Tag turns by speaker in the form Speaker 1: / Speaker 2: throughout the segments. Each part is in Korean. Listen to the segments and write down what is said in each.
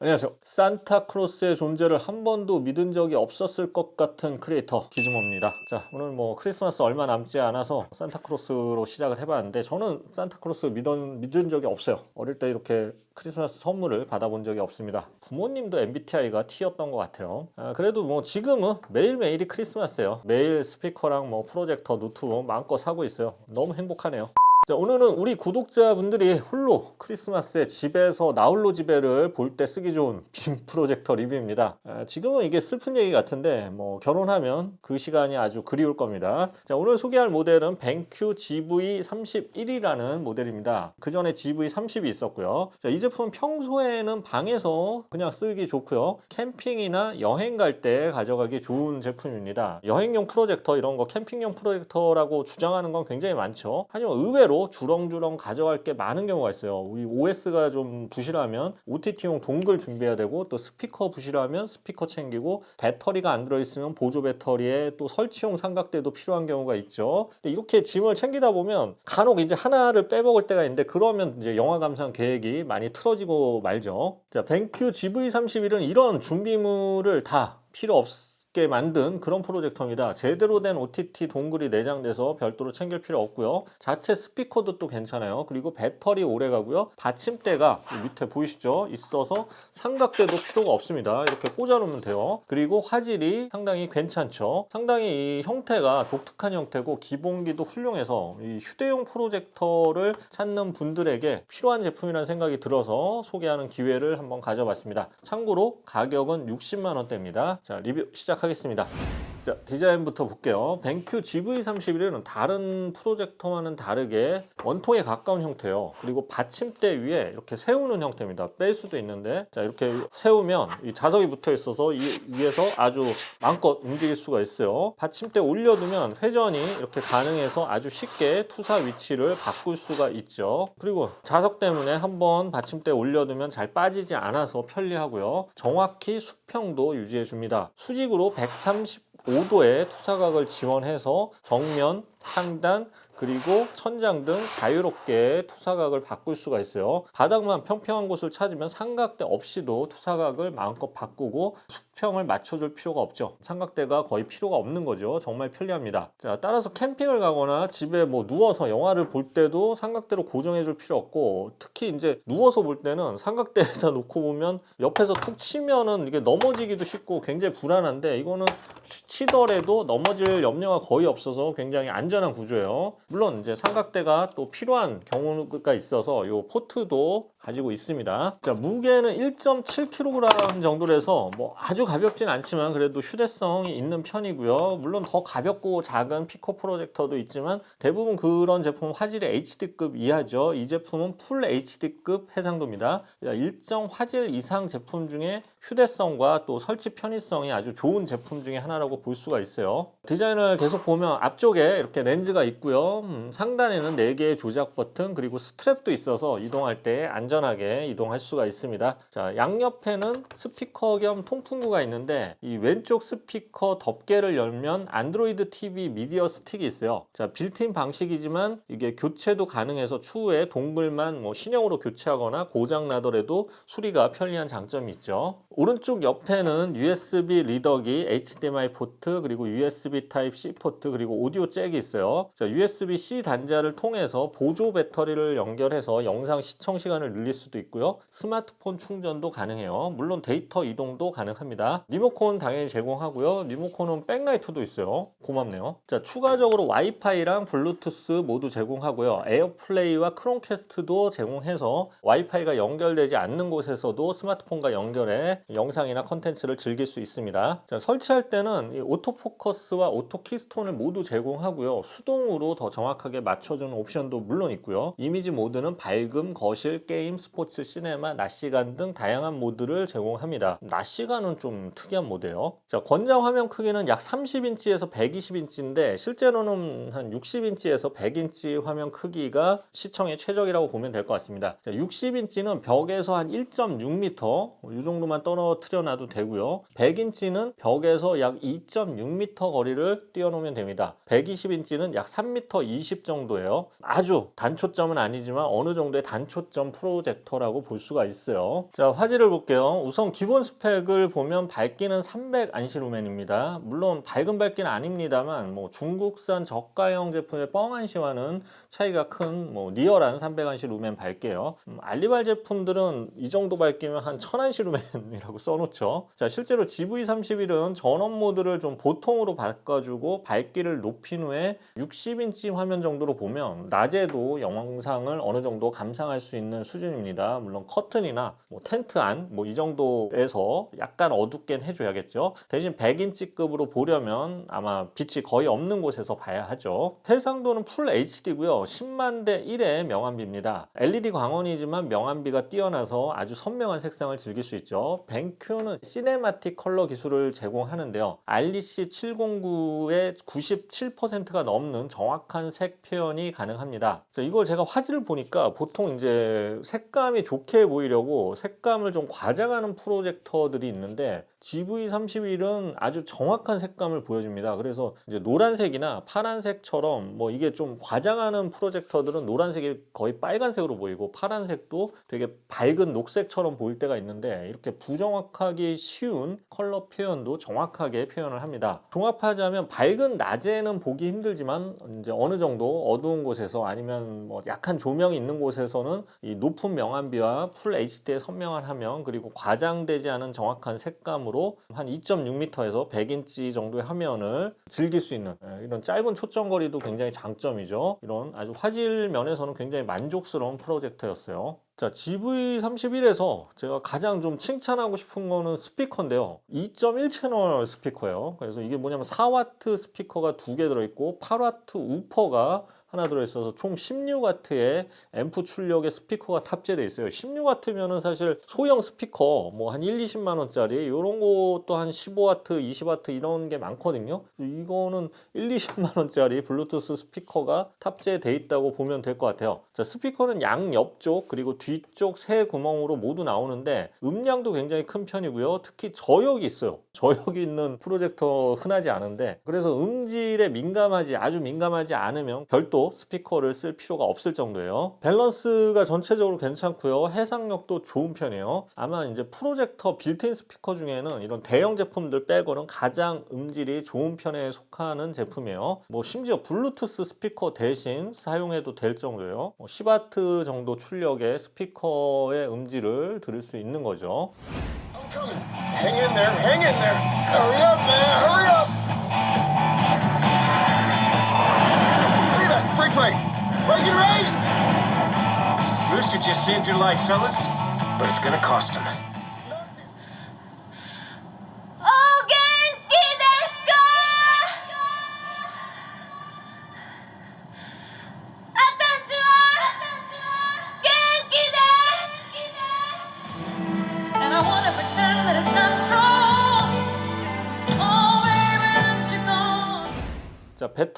Speaker 1: 안녕하세요. 산타크로스의 존재를 한 번도 믿은 적이 없었을 것 같은 크리에이터 기즈모입니다. 자, 오늘 뭐 크리스마스 얼마 남지 않아서 산타크로스로 시작을 해봤는데 저는 산타크로스 믿은, 믿은 적이 없어요. 어릴 때 이렇게 크리스마스 선물을 받아본 적이 없습니다. 부모님도 MBTI가 T였던 것 같아요. 아, 그래도 뭐 지금은 매일매일이 크리스마스예요. 매일 스피커랑 뭐 프로젝터, 노트북 마음껏 사고 있어요. 너무 행복하네요. 자, 오늘은 우리 구독자분들이 홀로 크리스마스에 집에서 나홀로 집에를 볼 때 쓰기 좋은 빔 프로젝터 리뷰입니다. 아, 지금은 이게 슬픈 얘기 같은데 뭐 결혼하면 그 시간이 아주 그리울 겁니다. 자, 오늘 소개할 모델은 벤큐 GV31이라는 모델입니다. 그 전에 GV30이 있었고요. 자, 이 제품은 평소에는 방에서 그냥 쓰기 좋고요. 캠핑이나 여행 갈 때 가져가기 좋은 제품입니다. 여행용 프로젝터 이런 거 캠핑용 프로젝터라고 주장하는 건 굉장히 많죠. 하지만 의외로 주렁주렁 가져갈 게 많은 경우가 있어요. 우리 OS가 좀 부실하면 OTT용 동글 준비해야 되고 또 스피커 부실하면 스피커 챙기고 배터리가 안 들어있으면 보조 배터리에 또 설치용 삼각대도 필요한 경우가 있죠. 근데 이렇게 짐을 챙기다 보면 간혹 이제 하나를 빼먹을 때가 있는데 그러면 이제 영화 감상 계획이 많이 틀어지고 말죠. 자, 벤큐 GV31은 이런 준비물을 다 필요 없. 게 만든 그런 프로젝터입니다. 제대로 된 OTT 동글이 내장돼서 별도로 챙길 필요 없고요. 자체 스피커도 또 괜찮아요. 그리고 배터리 오래 가고요. 받침대가 이 밑에 보이시죠? 있어서 삼각대도 필요가 없습니다. 이렇게 꽂아놓으면 돼요. 그리고 화질이 상당히 괜찮죠. 상당히 이 형태가 독특한 형태고 기본기도 훌륭해서 이 휴대용 프로젝터를 찾는 분들에게 필요한 제품이라는 생각이 들어서 소개하는 기회를 한번 가져봤습니다. 참고로 가격은 60만 원대입니다. 자 리뷰 시작하겠습니다. 하겠습니다. 자, 디자인부터 볼게요. 벤큐 GV31은 다른 프로젝터와는 다르게 원통에 가까운 형태예요. 그리고 받침대 위에 이렇게 세우는 형태입니다. 뺄 수도 있는데 자, 이렇게 세우면 이 자석이 붙어 있어서 이 위에서 아주 마음껏 움직일 수가 있어요. 받침대 올려두면 회전이 이렇게 가능해서 아주 쉽게 투사 위치를 바꿀 수가 있죠. 그리고 자석 때문에 한번 받침대 올려두면 잘 빠지지 않아서 편리하고요. 정확히 수평도 유지해 줍니다. 수직으로 130 5도의 투사각을 지원해서 정면, 상단, 그리고 천장 등 자유롭게 투사각을 바꿀 수가 있어요. 바닥만 평평한 곳을 찾으면 삼각대 없이도 투사각을 마음껏 바꾸고 수평을 맞춰줄 필요가 없죠. 삼각대가 거의 필요가 없는 거죠. 정말 편리합니다. 자, 따라서 캠핑을 가거나 집에 뭐 누워서 영화를 볼 때도 삼각대로 고정해줄 필요 없고 특히 이제 누워서 볼 때는 삼각대에다 놓고 보면 옆에서 툭 치면은 이게 넘어지기도 쉽고 굉장히 불안한데 이거는 치더라도 넘어질 염려가 거의 없어서 굉장히 안 전한 구조예요. 물론 이제 삼각대가 또 필요한 경우가 있어서 이 포트도 가지고 있습니다. 자, 무게는 1.7kg 정도라서 뭐 아주 가볍진 않지만 그래도 휴대성이 있는 편이고요. 물론 더 가볍고 작은 피코 프로젝터도 있지만 대부분 그런 제품은 화질이 HD급 이하죠. 이 제품은 풀 HD급 해상도입니다. 자, 일정 화질 이상 제품 중에 휴대성과 또 설치 편의성이 아주 좋은 제품 중에 하나라고 볼 수가 있어요. 디자인을 계속 보면 앞쪽에 이렇게 렌즈가 있고요. 음, 상단에는 4개의 조작 버튼 그리고 스트랩도 있어서 이동할 때 안 전하게 이동할 수가 있습니다. 자, 양옆에는 스피커 겸 통풍구가 있는데 이 왼쪽 스피커 덮개를 열면 안드로이드 TV 미디어 스틱이 있어요. 자, 빌트인 방식이지만 이게 교체도 가능해서 추후에 동글만 뭐 신형으로 교체하거나 고장 나더라도 수리가 편리한 장점이 있죠. 오른쪽 옆에는 USB 리더기, HDMI 포트, 그리고 USB Type-C 포트, 그리고 오디오 잭이 있어요. 자, USB-C 단자를 통해서 보조 배터리를 연결해서 영상 시청 시간을 늘릴 수도 있고요. 스마트폰 충전도 가능해요. 물론 데이터 이동도 가능합니다. 리모컨 당연히 제공하고요. 리모컨은 백라이트도 있어요. 고맙네요. 자, 추가적으로 와이파이랑 블루투스 모두 제공하고요. 에어플레이와 크롬캐스트도 제공해서 와이파이가 연결되지 않는 곳에서도 스마트폰과 연결해 영상이나 컨텐츠를 즐길 수 있습니다. 자, 설치할 때는 이 오토포커스와 오토 키스톤을 모두 제공하고요. 수동으로 더 정확하게 맞춰주는 옵션도 물론 있고요. 이미지 모드는 밝음, 거실, 게임, 스포츠, 시네마, 낮 시간 등 다양한 모드를 제공합니다. 낮 시간은 좀 특이한 모드예요. 자, 권장 화면 크기는 약 30인치에서 120인치인데 실제로는 한 60인치에서 100인치 화면 크기가 시청에 최적이라고 보면 될 것 같습니다. 자, 60인치는 벽에서 한 1.6m 이 정도만 떨어뜨려 놔도 되고요. 100인치는 벽에서 약 2.6m 거리를 띄워놓으면 됩니다. 120인치는 약 3m 20 정도예요. 아주 단초점은 아니지만 어느 정도의 단초점 프로 젝터라고 볼 수가 있어요. 자, 화질을 볼게요. 우선 기본 스펙을 보면 밝기는 300 안시루멘입니다. 물론 밝은 밝기는 아닙니다만 뭐 중국산 저가형 제품의 뻥안시와는 차이가 큰 뭐 리얼한 300 안시 루멘 밝기예요. 음, 알리발 제품들은 이 정도 밝기면 한 1000 안시 루멘이라고 써놓죠. 자, 실제로 GV31은 전원 모드를 좀 보통으로 바꿔주고 밝기를 높인 후에 60인치 화면 정도로 보면 낮에도 영상을 어느 정도 감상할 수 있는 수준 입니다. 물론 커튼이나 뭐 텐트 안 뭐 이 정도에서 약간 어둡게 해줘야겠죠. 대신 100인치급으로 보려면 아마 빛이 거의 없는 곳에서 봐야 하죠. 해상도는 풀 HD고요. 10만 대 1의 명암비입니다. LED 광원이지만 명암비가 뛰어나서 아주 선명한 색상을 즐길 수 있죠. 뱅큐는 시네마틱 컬러 기술을 제공하는데요. RDC 709의 97%가 넘는 정확한 색 표현이 가능합니다. 자, 이걸 제가 화질을 보니까 보통 이제 색 감이 좋게 보이려고 색감을 좀 과장하는 프로젝터들이 있는데 GV31은 아주 정확한 색감을 보여줍니다. 그래서 이제 노란색이나 파란색처럼 뭐 이게 좀 과장하는 프로젝터들은 노란색이 거의 빨간색으로 보이고 파란색도 되게 밝은 녹색처럼 보일 때가 있는데 이렇게 부정확하기 쉬운 컬러 표현도 정확하게 표현을 합니다. 종합하자면 밝은 낮에는 보기 힘들지만 이제 어느 정도 어두운 곳에서 아니면 뭐 약한 조명이 있는 곳에서는 이 높은 명암비와 풀 HD의 선명한 화면 그리고 과장되지 않은 정확한 색감으로 한 2.6m에서 100인치 정도의 화면을 즐길 수 있는 예, 이런 짧은 초점 거리도 굉장히 장점이죠. 이런 아주 화질 면에서는 굉장히 만족스러운 프로젝터였어요. 자, GV31에서 제가 가장 좀 칭찬하고 싶은 거는 스피커인데요. 2.1 채널 스피커예요. 그래서 이게 뭐냐면 4와트 스피커가 두 개 들어있고 8와트 우퍼가 하나 들어있어서 총 16와트의 앰프 출력의 스피커가 탑재되어 있어요. 16와트면은 사실 소형 스피커 뭐 한 1, 20만 원짜리 이런 것도 한 15와트, 20와트 이런 게 많거든요. 이거는 1, 20만 원짜리 블루투스 스피커가 탑재돼 있다고 보면 될 것 같아요. 자, 스피커는 양 옆쪽 그리고 뒤쪽 세 구멍으로 모두 나오는데 음량도 굉장히 큰 편이고요. 특히 저역이 있어요. 저역이 있는 프로젝터 흔하지 않은데 그래서 음질에 민감하지 아주 민감하지 않으면 별도 스피커를 쓸 필요가 없을 정도예요. 밸런스가 전체적으로 괜찮고요. 해상력도 좋은 편이에요. 아마 이제 프로젝터 빌트인 스피커 중에는 이런 대형 제품들 빼고는 가장 음질이 좋은 편에 속하는 제품이에요. 뭐 심지어 블루투스 스피커 대신 사용해도 될 정도예요. 10와트 정도 출력의 스피커의 음질을 들을 수 있는 거죠.
Speaker 2: I'm coming. Hang in there. Hang in there. Hurry up, man. Hurry up. Look at that. Break, break. Break it right. Rooster just saved your life, fellas. But it's gonna cost him.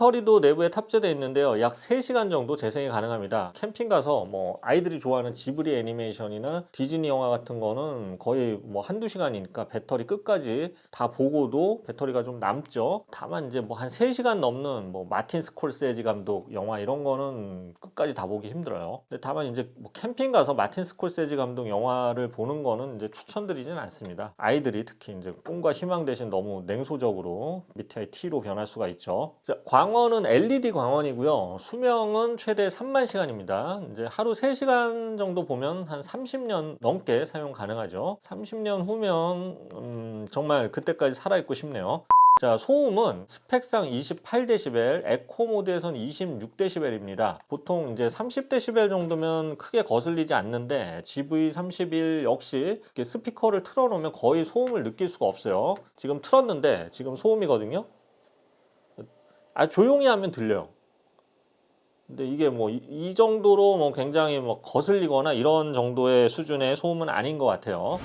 Speaker 1: 배터리도 내부에 탑재되어 있는데요. 약 3시간 정도 재생이 가능합니다. 캠핑 가서 뭐 아이들이 좋아하는 지브리 애니메이션이나 디즈니 영화 같은 거는 거의 뭐 한두 시간이니까 배터리 끝까지 다 보고도 배터리가 좀 남죠. 다만 이제 뭐 한 3시간 넘는 뭐 마틴 스콜세지 감독 영화 이런 거는 끝까지 다 보기 힘들어요. 근데 다만 이제 뭐 캠핑 가서 마틴 스콜세지 감독 영화를 보는 거는 이제 추천드리진 않습니다. 아이들이 특히 이제 꿈과 희망 대신 너무 냉소적으로 밑에 T로 변할 수가 있죠. 자, 광 원은 LED 광원이고요. 수명은 최대 3만 시간입니다. 이제 하루 3시간 정도 보면 한 30년 넘게 사용 가능하죠. 30년 후면 음, 정말 그때까지 살아있고 싶네요. 자, 소음은 스펙상 28dB, 에코 모드에선 26dB입니다. 보통 이제 30dB 정도면 크게 거슬리지 않는데 GV31 역시 스피커를 틀어놓으면 거의 소음을 느낄 수가 없어요. 지금 틀었는데 지금 소음이거든요. 아 조용히 하면 들려요. 근데 이게 뭐 이 정도로 뭐 굉장히 뭐 거슬리거나 이런 정도의 수준의 소음은 아닌 것 같아요.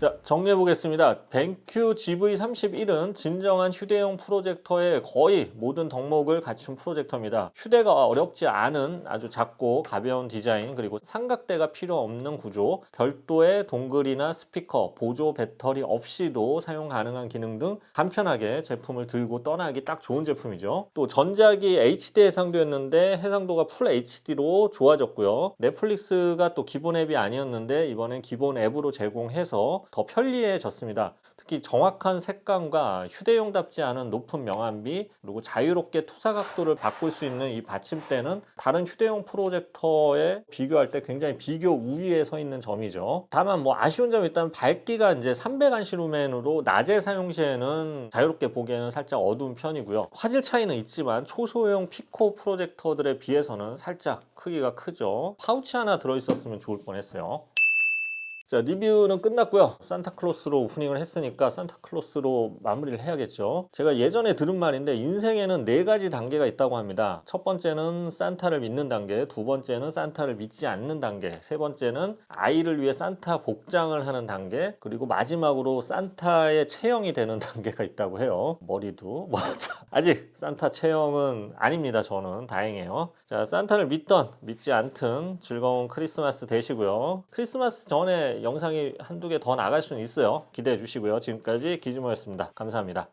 Speaker 1: 자, 정리해 보겠습니다. 벤큐 GV31은 진정한 휴대용 프로젝터의 거의 모든 덕목을 갖춘 프로젝터입니다. 휴대가 어렵지 않은 아주 작고 가벼운 디자인 그리고 삼각대가 필요 없는 구조, 별도의 동글이나 스피커, 보조 배터리 없이도 사용 가능한 기능 등 간편하게 제품을 들고 떠나기 딱 좋은 제품이죠. 또 전작이 HD 해상도였는데 해상도가 풀 HD로 좋아졌고요. 넷플릭스가 또 기본 앱이 아니었는데 이번엔 기본 앱으로 제공해서 더 편리해졌습니다. 특히 정확한 색감과 휴대용답지 않은 높은 명암비 그리고 자유롭게 투사 각도를 바꿀 수 있는 이 받침대는 다른 휴대용 프로젝터에 비교할 때 굉장히 비교 우위에 서 있는 점이죠. 다만 뭐 아쉬운 점이 있다면 밝기가 이제 300안 시 루멘으로 낮에 사용 시에는 자유롭게 보기에는 살짝 어두운 편이고요. 화질 차이는 있지만 초소형 피코 프로젝터들에 비해서는 살짝 크기가 크죠. 파우치 하나 들어있었으면 좋을 뻔했어요. 자 리뷰는 끝났고요. 산타클로스로 오프닝을 했으니까 산타클로스로 마무리를 해야겠죠. 제가 예전에 들은 말인데 인생에는 네 가지 단계가 있다고 합니다. 첫 번째는 산타를 믿는 단계 두 번째는 산타를 믿지 않는 단계 세 번째는 아이를 위해 산타 복장을 하는 단계 그리고 마지막으로 산타의 체형이 되는 단계가 있다고 해요. 머리도. 뭐 자, 아직 산타 체형은 아닙니다 저는. 다행이에요. 자 산타를 믿던 믿지 않든 즐거운 크리스마스 되시고요. 크리스마스 전에 영상이 한두 개 더 나갈 수는 있어요. 기대해 주시고요. 지금까지 기즈모였습니다. 감사합니다.